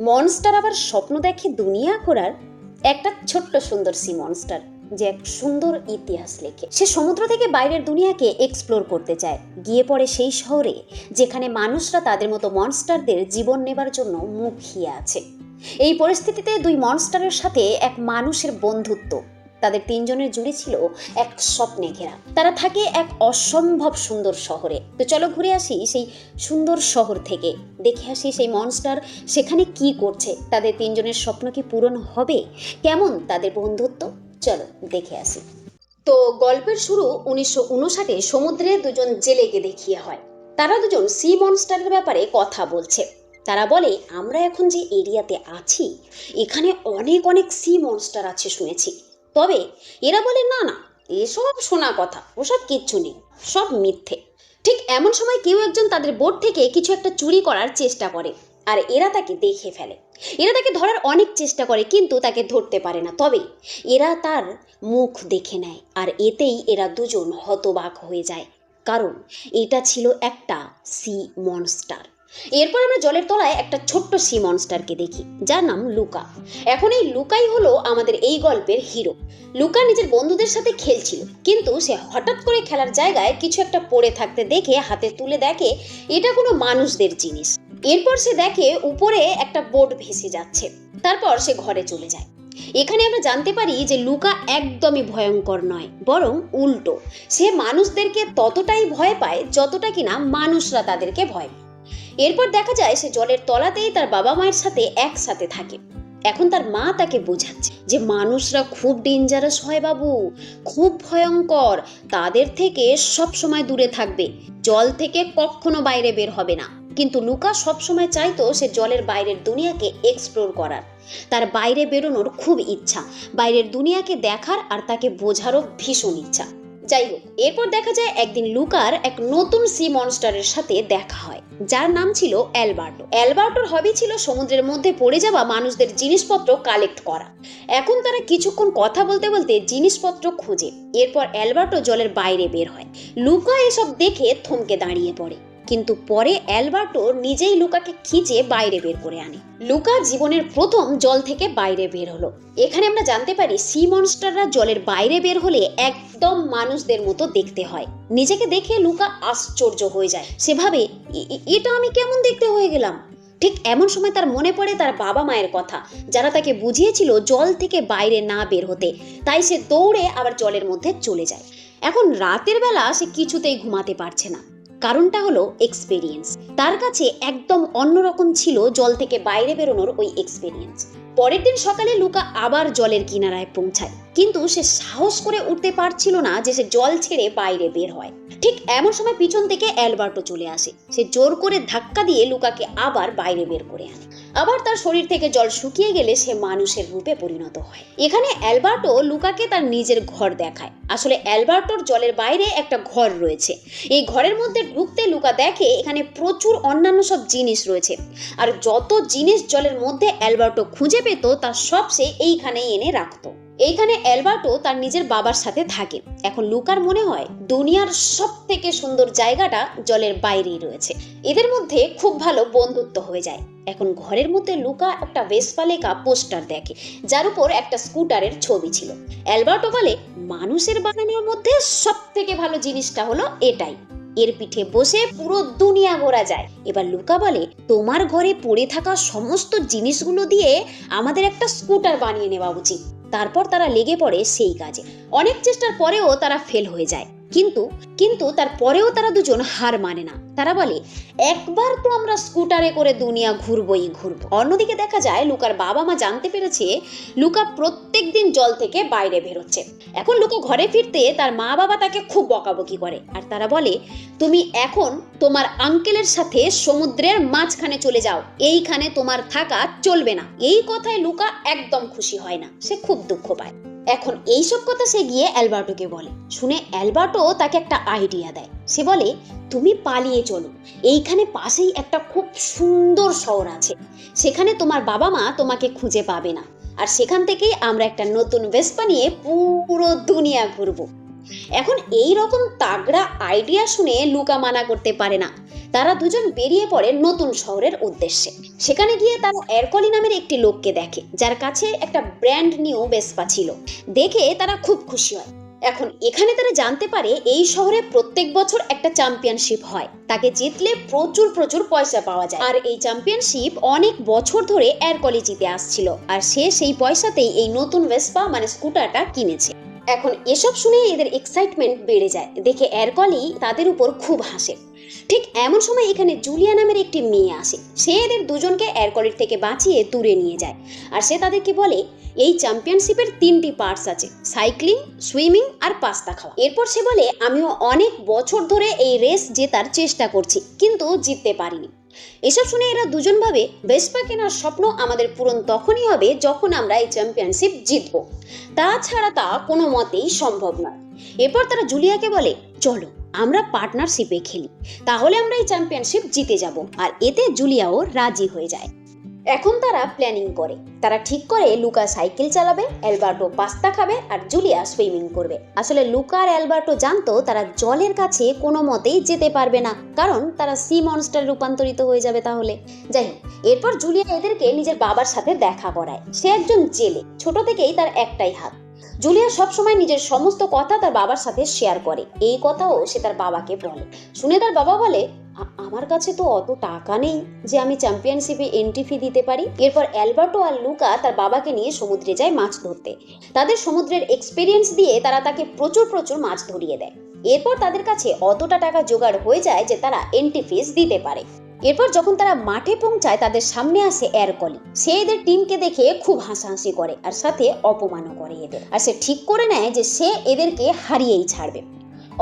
Monster আবার স্বপ্ন দেখে দুনিয়া ঘোরার একটা ছোট্ট সুন্দর সি মনস্টার, যে এক সুন্দর ইতিহাস লেখে। সে সমুদ্র থেকে বাইরের দুনিয়াকে এক্সপ্লোর করতে চায়। গিয়ে পড়ে সেই শহরে, যেখানে মানুষরা তাদের মতো মনস্টারদের জীবন নেবার জন্য মুখিয়ে আছে। এই পরিস্থিতিতে দুই মনস্টারের সাথে এক মানুষের বন্ধুত্ব তাদের তিনজনের জুড়ে ছিল এক স্বপ্নে ঘেরা। তারা থাকে এক অসম্ভব সুন্দর শহরে। তো চলো ঘুরে আসি সেই সুন্দর শহর থেকে। দেখে আসি সেই মনস্টার সেখানে কি করছে? তাদের তিনজনের স্বপ্ন কি পূরণ হবে? কেমন তাদের বন্ধুত্ব? চলো দেখে আসি। তো গল্পের শুরু উনিশশো উনষাটে সমুদ্রে দুজন জেলেকে দেখিয়ে হয়। তারা দুজন সি মনস্টারের ব্যাপারে কথা বলছে। তারা বলে, আমরা এখন যে এরিয়াতে আছি, এখানে অনেক অনেক সি মনস্টার আছে শুনেছি। তবে এরা বলে, না না, এসব শোনা কথা, ওসব কিচ্ছু নেই, সব মিথ্যে। ঠিক এমন সময় কেউ একজন তাদের বোর্ড থেকে কিছু একটা চুরি করার চেষ্টা করে, আর এরা তাকে দেখে ফেলে। এরা তাকে ধরার অনেক চেষ্টা করে, কিন্তু তাকে ধরতে পারে না। তবে এরা তার মুখ দেখে নেয়, আর এতেই এরা দুজন হতবাক হয়ে যায়। কারণ এটা ছিল একটা সি মনস্টার এরপর আমরা জলের তলায় একটা ছোট্ট সি মনস্টারকে দেখি, যার নাম লুকা। এখন এই লুকাই হলো আমাদের এই গল্পের হিরো লুকা নিজের বন্ধুদের সাথে খেলছিল, কিন্তু সে হঠাৎ করে খেলার জায়গায় কিছু একটা পড়ে থাকতে দেখে হাতে তুলে দেখে এটা কোনো মানুষদের জিনিস। এরপর সে দেখে উপরে একটা বোট ভেসে যাচ্ছে, তারপর সে ঘরে চলে যায়। এখানে আমরা জানতে পারি যে লুকা একদমই ভয়ঙ্কর নয়, বরং উল্টো। সে মানুষদেরকে ততটাই ভয় পায় যতটা কিনা মানুষরা তাদেরকে ভয় পায়। এরপর দেখা যায় সে জলের তলাতেই তার বাবা মায়ের সাথে একসাথে থাকে। এখন তার মা তাকে বোঝাচ্ছে যে মানুষরা খুব ডেঞ্জারাস হয় বাবু, খুব ভয়ঙ্কর, তাদের থেকে সব সময় দূরে থাকবে, জল থেকে কখনো বাইরে বের হবে না। কিন্তু লুকা সবসময় চাইতো সে জলের বাইরের দুনিয়াকে এক্সপ্লোর করার। তার বাইরে বেরোনোর খুব ইচ্ছা, বাইরের দুনিয়াকে দেখার আর তাকে বোঝারও ভীষণ ইচ্ছা। যাই হোক, এরপর দেখা যায় একদিন লুকার এক নতুন সি মনস্টারের সাথে দেখা হয়, যার নাম ছিল অ্যালবার্টো। অ্যালবার্টোর হবি ছিল সমুদ্রের মধ্যে পড়ে যাওয়া মানুষদের জিনিসপত্র কালেক্ট করা। এখন তারা কিছুক্ষণ কথা বলতে বলতে জিনিসপত্র খুঁজে। এরপর অ্যালবার্টো জলের বাইরে বের হয়। লুকা এসব দেখে থমকে দাঁড়িয়ে পড়ে। কিন্তু পরে অ্যালবার্টো নিজেই লুকাকে খিচে বাইরে বের করে আনে। লুকা জীবনের প্রথম জল থেকে বাইরে বের হলো। এখানে আমরা জানতে পারি সি মনস্টাররা জলের বাইরে বের হলে একদম মানুষদের মতো দেখতে হয়। নিজেকে দেখে লুকা আশ্চর্য হয়ে যায়। সেভাবে, "এ- এ- এটা আমি কেমন দেখতে হয়ে গেলাম? ঠিক এমন সময় তার মনে পড়ে তার বাবা মায়ের কথা, যারা তাকে বুঝিয়েছিল জল থেকে বাইরে না বের হতে। তাই সে দৌড়ে আবার জলের মধ্যে চলে যায়। এখন রাতের বেলা সে কিছুতেই ঘুমাতে পারছে না। কারণটা হলো এক্সপেরিয়েন্স তার কাছে একদম অন্যরকম ছিল জল থেকে বাইরে বেরোনোর ওই এক্সপেরিয়েন্স পরের দিন সকালে লুকা আবার জলের কিনারায় পৌঁছায়। কিন্তু সে সাহস করে উঠতে পারছিল না যে সে জল ছেড়ে বাইরে বের হয়। ঠিক এমন সময় পিছন থেকে অ্যালবার্টো চলে আসে। সে জোর করে ধাক্কা দিয়ে লুকাকে আবার বাইরে বের করে আনে। আবার তার শরীর থেকে জল শুকিয়ে গেলে সে মানুষের রূপে পরিণত হয়। এখানে অ্যালবার্টো লুকাকে তার নিজের ঘর দেখায়। আসলে অ্যালবার্টোর জলের বাইরে একটা ঘর রয়েছে। এই ঘরের মধ্যে ঢুকতে লুকা দেখে এখানে প্রচুর অন্যান্য সব জিনিস রয়েছে। আর যত জিনিস জলের মধ্যে অ্যালবার্টো খুঁজে পেত তা সব সে এইখানেই এনে রাখতো। এইখানে অ্যালবার্টো তার নিজের বাবার সাথে থাকে। এখন লুকার মনে হয় দুনিয়ার সব থেকে সুন্দর জায়গাটা জলের বাইরেই রয়েছে। এদের মধ্যে খুব ভালো বন্ধুত্ব হয়ে যায়। এখন ঘরের মধ্যে লুকা একটা ভেসপা লেখা পোস্টার দেখে, যার উপর একটা স্কুটারের ছবি ছিল। অ্যালবার্টো বলে, মানুষের বানানোর মধ্যে সব থেকে ভালো জিনিসটা হলো এটাই। এর পিঠে বসে পুরো দুনিয়া ঘোরা যায়। এবার লুকা বলে, তোমার ঘরে পড়ে থাকা সমস্ত জিনিসগুলো দিয়ে আমাদের একটা স্কুটার বানিয়ে নেওয়া উচিত। তারপর তারা লেগে পড়ে সেই কাজে। অনেক চেষ্টার পরেও তারা ফেল হয়ে যায়। কিন্তু কিন্তু তারপরেও তারা দুজন হার মানে না। তারা বলে, একবার তো আমরা স্কুটারে করে দুনিয়া ঘুরবই ঘুরবো। অন্যদিকে দেখা যায়, লুকার বাবা মা জানতে পেরেছে, লুকা প্রত্যেক দিন জল থেকে বাইরে বেরোচ্ছে। এখন লুকা ঘরে ফিরতে তার মা বাবা তাকে খুব বকাবকি করে। আর তারা বলে, তুমি এখন তোমার আঙ্কেলের সাথে সমুদ্রের মাঝখানে চলে যাও। এইখানে তোমার থাকা চলবে না। এই কথায় লুকা একদম খুশি হয় না। সে খুব দুঃখ পায়। এখন এইসব কথা সে গিয়ে অ্যালবার্টোকে বলে। শুনে অ্যালবার্টো তাকে একটা আইডিয়া দেয়। সে বলে, তুমি পালিয়ে চলো। এইখানে পাশেই একটা খুব সুন্দর শহর আছে। সেখানে তোমার বাবা মা তোমাকে খুঁজে পাবে না। আর সেখান থেকেই আমরা একটা নতুন ভেস্পা নিয়ে পুরো দুনিয়া ঘুরবো। এখন এই রকম তাগড়া আইডিয়া শুনে লুকা মানা করতে পারে না। তারা দুজন বেরিয়ে পড়ে নতুন শহরের উদ্দেশ্যে। সেখানে গিয়ে তারা এরকলি নামের একটি লোককে দেখে, যার কাছে একটা ব্র্যান্ড নিউ বেসপা ছিল। দেখে তারা খুব খুশি হয়। এখন এখানে তারা জানতে পারে এই শহরে প্রত্যেক বছর একটা চ্যাম্পিয়নশিপ হয়। তাকে জিতলে প্রচুর প্রচুর পয়সা পাওয়া যায়। আর এই চ্যাম্পিয়নশিপ অনেক বছর ধরে এয়ারকলি জিতে আসছিল। আর সে সেই পয়সাতেই এই নতুন ভেসপা মানে স্কুটারটা কিনেছে। এখন এসব শুনে এদের এক্সাইটমেন্ট বেড়ে যায়। দেখে এয়ারকলি তাদের উপর খুব হাসে। ঠিক এমন সময় এখানে জুলিয়া নামের একটি মেয়ে আসে। সে এদের দুজনকে এয়ারকলির থেকে বাঁচিয়ে দূরে নিয়ে যায়। আর সে তাদেরকে বলে, এই চ্যাম্পিয়নশিপের তিনটি পার্টস আছে। সাইক্লিং সুইমিং আর পাস্তা খাওয়া। এরপর সে বলে, আমিও অনেক বছর ধরে এই রেস জেতার চেষ্টা করছি, কিন্তু জিততে পারিনি। এসব শুনে এরা দুজন ভাবে, ভেসপা কেনার স্বপ্ন আমাদের পূরণ তখনই হবে যখন আমরা এই চ্যাম্পিয়নশিপ জিতব। তাছাড়া তা কোনো মতেই সম্ভব নয়। এরপর তারা জুলিয়াকে বলে, চলো, আমরা পার্টনারশিপে খেলি। তাহলে আমরা এই চ্যাম্পিয়নশিপ জিতে যাব। আর এতে জুলিয়াও রাজি হয়ে যায়। এখন তারা প্ল্যানিং করে। তারা ঠিক করে লুকা সাইকেল চালাবে, অ্যালবার্টো পাস্তা খাবে আর জুলিয়া সুইমিং করবে। আসলে লুকা আর অ্যালবার্টো জানতো তারা জলের কাছে কোনো মতেই যেতে পারবে না, কারণ তারা সি মনস্টার রূপান্তরিত হয়ে যাবে তাহলে। যাই হোক, এরপর জুলিয়া এদেরকে নিজের বাবার সাথে দেখা করায়। সে একজন জেলে, ছোট থেকেই তার একটাই হাত। জুলিয়া সবসময় নিজের সমস্ত কথা তার বাবার সাথে শেয়ার করে। এই কথাও সে তার বাবাকে বলে। শুনে তার বাবা বলে "আ- আমার কাছে তো অত টাকা নেই যে আমি চ্যাম্পিয়নশিপে এন্ট্রি ফি দিতে পারি। এরপর অ্যালবার্টো আর লুকা তার বাবাকে নিয়ে সমুদ্রে যায় মাছ ধরতে। তাদের সমুদ্রের এক্সপিরিয়েন্স দিয়ে তারা তাকে প্রচুর প্রচুর মাছ ধরিয়ে দেয়। এরপর তাদের কাছে অতটা টাকা জোগাড় হয়ে যায় যে তারা এন্ট্রি ফিস দিতে পারে। এরপর যখন তারা মাঠে পৌঁছায়, তাদের সামনে আসে এয়ারকলি সে এদের টিমকে দেখে খুব হাসাহাসি করে আর সাথে অপমানও করে এদের। আর সে ঠিক করে নেয় যে সে এদেরকে হারিয়েই ছাড়বে।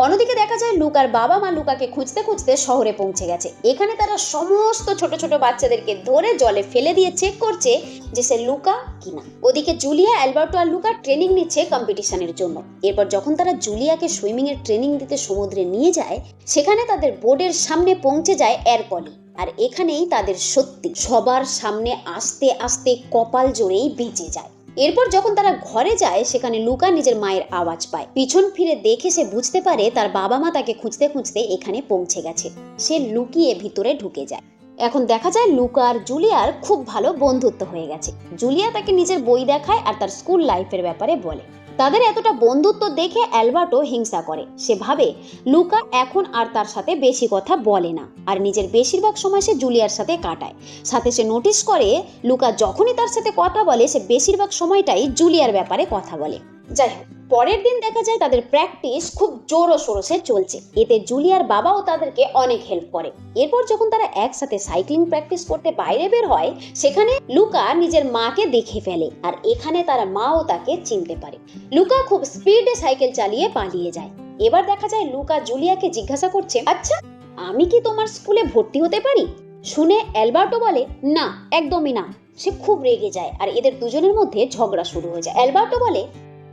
অন্যদিকে দেখা যায় লুকার বাবা মা লুকাকে খুঁজতে খুঁজতে শহরে পৌঁছে গেছে। এখানে তারা সমস্ত ছোট ছোট বাচ্চাদেরকে ধরে জলে ফেলে দিয়ে চেক করছে যে সে লুকা কিনা। ওদিকে জুলিয়া, অ্যালবার্টো আর লুকা ট্রেনিং নিচ্ছে কম্পিটিশনের জন্য। এরপর যখন তারা জুলিয়াকে সুইমিং এর ট্রেনিং দিতে সমুদ্রে নিয়ে যায়, সেখানে তাদের বোর্ডের সামনে পৌঁছে যায় এয়ারকলি আর এখানেই তাদের সত্যি সবার সামনে আস্তে আস্তে কপাল জোরেই বেঁচে যায়। এরপর যখন তারা ঘরে যায়, সেখানে লুকা নিজের মায়ের আওয়াজ পায়। পিছন ফিরে দেখে সে বুঝতে পারে তার বাবা মা তাকে খুঁজতে খুঁজতে এখানে পৌঁছে গেছে। সে লুকিয়ে ভিতরে ঢুকে যায়। এখন দেখা যায় লুকা আর জুলিয়ার খুব ভালো বন্ধুত্ব হয়ে গেছে। জুলিয়া তাকে নিজের বই দেখায় আর তার স্কুল লাইফের ব্যাপারে বলে। তাদের এতটা বন্ধুত্ব দেখে অ্যালবার্টো হিংসা করে। সে ভাবে, লুকা এখন আর তার সাথে বেশি কথা বলে না, আর নিজের বেশিরভাগ সময় সে জুলিয়ার সাথে কাটায়। সাথে সে নোটিশ করে, লুকা যখনই তার সাথে কথা বলে, সে বেশিরভাগ সময়টাই জুলিয়ার ব্যাপারে কথা বলে। যাই হোক পরের দিন দেখা যায় তাদের প্র্যাকটিস খুব জোরো সোরসে চলছে। এতে জুলিয়ার বাবাও তাদেরকে অনেক হেল্প করে। এরপর যখন তারা একসাথে সাইক্লিং প্র্যাকটিস করতে বাইরে বের হয়, সেখানে লুকা নিজের মাকে দেখে ফেলে আর এখানে তার মাও তাকে চিনতে পারে। লুকা খুব স্পিডে সাইকেল চালিয়ে পালিয়ে যায়। এবার দেখা যায় লুকা জুলিয়াকে জিজ্ঞাসা করছে আচ্ছা আমি কি তোমার স্কুলে ভর্তি হতে পারি? শুনে অ্যালবার্টো বলে, না, একদমই না। সে খুব রেগে যায় আর এদের দুজনের মধ্যে ঝগড়া শুরু হয়ে যায়। অ্যালবার্টো বলে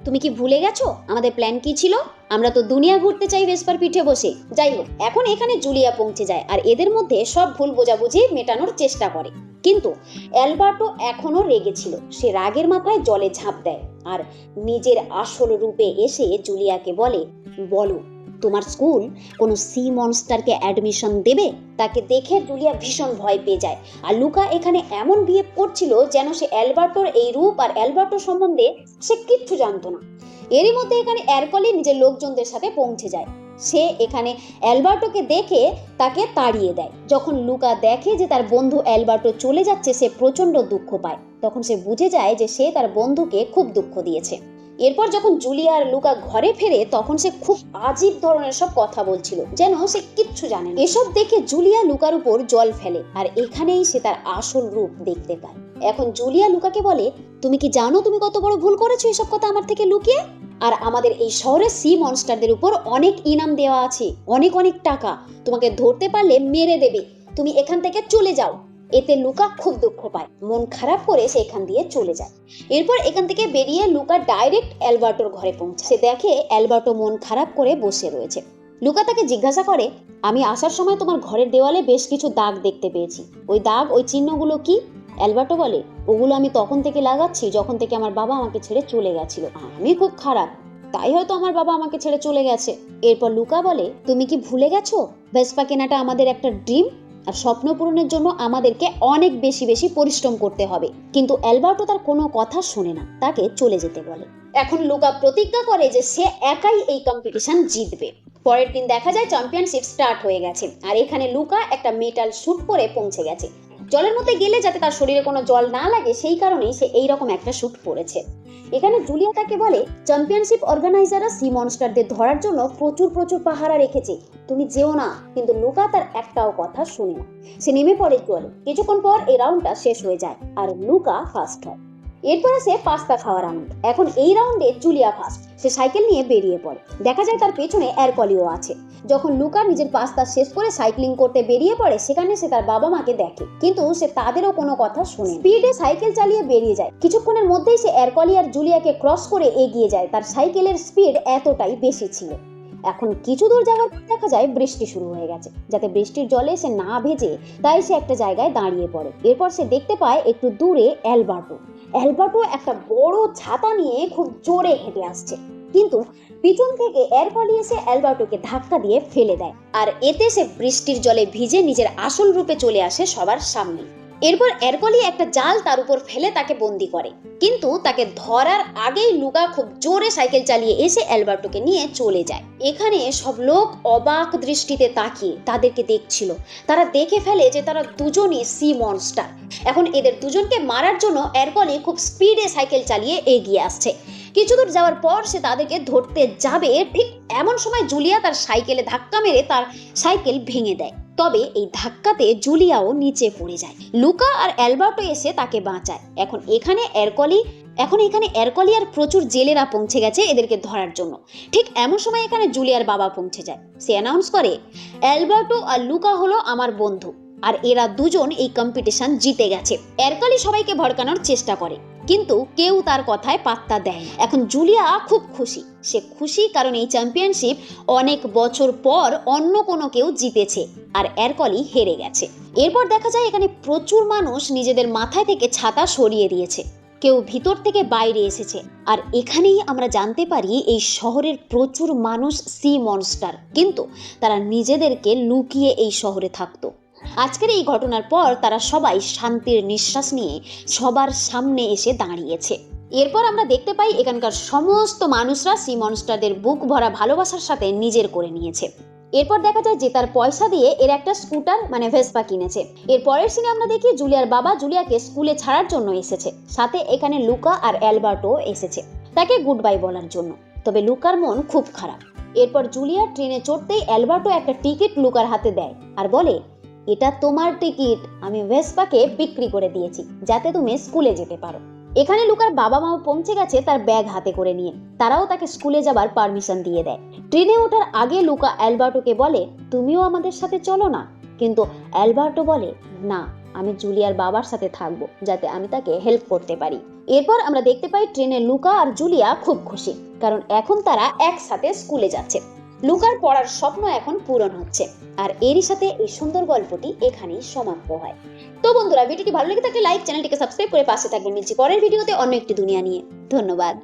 তুমি কি ভুলে গেছো? আমাদের প্ল্যান কি ছিল? আমরা তো দুনিয়া ঘুরতে চাই ভেসপার পিঠে বসে। যাই হোক, এখন এখানে জুলিয়া পৌঁছে যায় আর এদের মধ্যে সব ভুল বোঝাবুঝি মেটানোর চেষ্টা করে। কিন্তু অ্যালবার্টো এখনও রেগে ছিল। সে রাগের মাথায় জলে ঝাঁপ দেয় আর নিজের আসল রূপে এসে জুলিয়াকে বলে, বলো তোমার স্কুল কোনো সি মনস্টারকে অ্যাডমিশন দেবে? তাকে দেখে জুলিয়া ভীষণ ভয় পেয়ে যায়। আর লুকা এখানে এমন বিয়ে করছিল যেন সে অ্যালবার্টোর এই রূপ আর অ্যালবার্টো সম্বন্ধে সে কিচ্ছু জানতো না। এরই মধ্যে এখানে অ্যারকলি নিজের লোকজনদের সাথে পৌঁছে যায়। সে এখানে অ্যালবার্টোকে দেখে তাকে তাড়িয়ে দেয়। যখন লুকা দেখে যে তার বন্ধু অ্যালবার্টো চলে যাচ্ছে, সে প্রচণ্ড দুঃখ পায়। তখন সে বুঝে যায় যে সে তার বন্ধুকে খুব দুঃখ দিয়েছে। এরপর যখন জুলিয়া আর লুকা ঘরে ফেরে, তখন সে খুব আজীব ধরনের সব কথা বলছিল, যেন সে কিচ্ছু জানে এসব দেখে জুলিয়া লুকার উপর জল ফেলে, আর এখানেই সে তার আসল রূপ দেখতে পায়। এখন জুলিয়া লুকাকে বলে, তুমি কি জানো তুমি কত বড় ভুল করেছ এসব কথা আমার থেকে লুকিয়ে? আর আমাদের এই শহরের সি মনস্টারদের উপর অনেক ইনাম দেওয়া আছে, অনেক অনেক টাকা। তোমাকে ধরতে পারলে মেরে দেবে। তুমি এখান থেকে চলে যাও। এতে লুকা খুব দুঃখ পায়। মন খারাপ করে সে এখান দিয়ে চলে যায়। এরপর এখান থেকে বেরিয়ে লুকা ডাইরেক্ট অ্যালবার্টোর ঘরে পৌঁছে সে দেখে অ্যালবার্টো মন খারাপ করে বসে রয়েছে। লুকা তাকে জিজ্ঞাসা করে, আমি আসার সময় তোমার ঘরের দেওয়ালে বেশ কিছু দাগ দেখতে পেয়েছি। ওই দাগ, ওই চিহ্নগুলো কি? অ্যালবার্টো বলে, ওগুলো আমি তখন থেকে লাগাচ্ছি যখন থেকে আমার বাবা আমাকে ছেড়ে চলে গেছিল। আমি খুব খারাপ, তাই হয়তো আমার বাবা আমাকে ছেড়ে চলে গেছে। এরপর লুকা বলে, তুমি কি ভুলে গেছো? ভেসপা কেনাটা আমাদের একটা ড্রিম? আর স্বপ্ন পূরণের জন্য আমাদেরকে অনেক বেশি বেশি পরিশ্রম করতে হবে। কিন্তু অ্যালবার্টো তার কোনো কথা শোনে না, তাকে চলে যেতে বলে। এখন লুকা প্রতিজ্ঞা করে যে সে একাই এই কম্পিটিশন জিতবে। পরের দিন দেখা যায় চ্যাম্পিয়নশিপ স্টার্ট হয়ে গেছে, আর এখানে লুকা একটা মেটাল শুট পরে পৌঁছে গেছে। জলের মধ্যে গেলে যাতে তার শরীরে কোনো জল না লাগে, সেই কারণেই সে এইরকম একটা শুট পরেছে এখানে জুলিয়া তাকে বলে চ্যাম্পিয়নশিপ অর্গানাইজাররা সি মনস্টারদের ধরার জন্য প্রচুর প্রচুর পাহারা রেখেছে। তুমি যেও না, কিন্তু লুকা তার একটাও কথা শুনে না। সে নেমে পড়ে জলে কিছুক্ষণ পর এই রাউন্ডটা শেষ হয়ে যায়, আর লুকা ফার্স্ট হয়। এরপর আসে পাস্তা খাওয়া রাউন্ড এখন এই রাউন্ডে জুলিয়া ফার্স্ট সে সাইকেল নিয়ে বেরিয়ে পড়ে। দেখা যায় তার পেছনে এয়ারকলিও আছে। যখন লুকা নিজের পাস্তা শেষ করে সাইক্লিং করতে বেরিয়ে পড়ে, সেখানে সে তার বাবা মাকে দেখে। কিন্তু সে তাদেরও কোনো কথা শুনে স্পিডে সাইকেল চালিয়ে বেরিয়ে যায়। কিছুক্ষণের মধ্যেই সে এয়ারকলি আর জুলিয়াকে ক্রস করে এগিয়ে যায়। তার সাইকেলের স্পিড এতটাই বেশি ছিল। এখন কিছু দূর যাওয়ার দেখা যায় বৃষ্টি শুরু হয়ে গেছে। যাতে বৃষ্টির জলে সে না ভেজে, তাই সে একটা জায়গায় দাঁড়িয়ে পড়ে। এরপর সে দেখতে পায় একটু দূরে অ্যালবার্টো। অ্যালবার্টো একটা বড় ছাতা নিয়ে খুব জোরে হেঁটে আসছে। কিন্তু পিছন থেকে এয়ারকলি এসে অ্যালবার্টোকে ধাক্কা দিয়ে ফেলে দেয়। আর এতে সে বৃষ্টির জলে ভিজে নিজের আসল রূপে চলে আসে সবার সামনে। এরপর এয়ারকলি একটা জাল তার উপর ফেলে তাকে বন্দি করে। কিন্তু তাকে ধরার আগেই লুকা খুব জোরে সাইকেল চালিয়ে এসে অ্যালবার্টোকে নিয়ে চলে যায়। এখানে সব লোক অবাক দৃষ্টিতে তাকিয়ে তাদেরকে দেখছিল। তারা দেখে ফেলে যে তারা দুজনই সি মনস্টার এখন এদের দুজনকে মারার জন্য এয়ারকলি খুব স্পিডে সাইকেল চালিয়ে এগিয়ে আসছে। কিছু দূর যাওয়ার পর সে তাদেরকে ধরতে যাবে, ঠিক এমন সময় জুলিয়া তার সাইকেলে ধাক্কা মেরে তার সাইকেল ভেঙে দেয়। তবে এই ধাক্কাতে জুলিয়াও নিচে পড়ে যায়। লুকা আর অ্যালবার্টো এসে তাকে বাঁচায়। এখন এখানে এয়ারকলি এখন এখানে এয়ারকলি আর প্রচুর জেলেরা পৌঁছে গেছে এদেরকে ধরার জন্য। ঠিক এমন সময় এখানে জুলিয়ার বাবা পৌঁছে যায়। সে অ্যানাউন্স করে, অ্যালবার্টো আর লুকা হলো আমার বন্ধু, আর এরা দুজন এই কম্পিটিশন জিতে গেছে। এরকালি সবাইকে ভড়কানোর চেষ্টা করে। কিন্তু কেউ তার কথায় পাত্তা দেয় এখন জুলিয়া খুব খুশি। সে খুশি কারণ এই চ্যাম্পিয়নশিপ অনেক বছর পর অন্য কোনো কেউ জিতেছে আর এরকলি হেরে গেছে। এরপর দেখা যায় এখানে প্রচুর মানুষ নিজেদের মাথায় থেকে ছাতা সরিয়ে দিয়েছে। কেউ ভিতর থেকে বাইরে এসেছে। আর এখানেই আমরা জানতে পারি এই শহরের প্রচুর মানুষ সি মনস্টার কিন্তু তারা নিজেদেরকে লুকিয়ে এই শহরে থাকতো। আজকের এই ঘটনার পর তারা সবাই শান্তির নিঃশ্বাস নিয়ে সবার সামনে এসে দাঁড়িয়েছে। এরপর আমরা দেখতে পাই এখানকার সমস্ত মানুষরা সি মনস্টারদের বুক ভরা ভালোবাসার সাথে নিজের করে নিয়েছে। এরপর দেখা যায় যে তার পয়সা দিয়ে এর একটা স্কুটার মানে ভেসপা কিনেছে। এর পরের সিনে আমরা দেখি জুলিয়ার বাবা জুলিয়াকে স্কুলে ছাড়ার জন্য এসেছে। সাথে এখানে লুকা আর অ্যালবার্টো এসেছে, তাকে গুড বাই বলার জন্য। তবে লুকার মন খুব খারাপ। এরপর জুলিয়ার ট্রেনে চড়তেই অ্যালবার্টো একটা টিকিট লুকার হাতে দেয় আর বলে এটা তোমার টিকিট আমি ভেসপাকে বিক্রি করে দিয়েছি, যাতে তুমি স্কুলে যেতে পারো। এখানে লুকার বাবা মাও পৌঁছে গেছে তার ব্যাগ হাতে করে নিয়ে। তারাও তাকে স্কুলে যাবার পারমিশন দিয়ে দেয়। ট্রেনে ওঠার আগে লুকা অ্যালবার্টোকে বলে, তুমিও আমাদের সাথে চলো না। কিন্তু অ্যালবার্টো বলে, না, আমি জুলিয়ার বাবার সাথে থাকব, যাতে আমি তাকে হেল্প করতে পারি। এরপর আমরা দেখতে পাই ট্রেনে লুকা আর জুলিয়া খুব খুশি, কারণ এখন তারা একসাথে স্কুলে যাচ্ছে। লুকার পড়ার স্বপ্ন এখন পূরণ হচ্ছে। আর এরই সাথে এই সুন্দর গল্পটি এখানেই সমাপ্ত হয়। তো বন্ধুরা, ভিডিওটি ভালো লেগে থাকলে লাইক চ্যানেলটিকে সাবস্ক্রাইব করে পাশে থাকবেন। মিলছি পরের ভিডিওতে অন্য একটি দুনিয়া নিয়ে। ধন্যবাদ।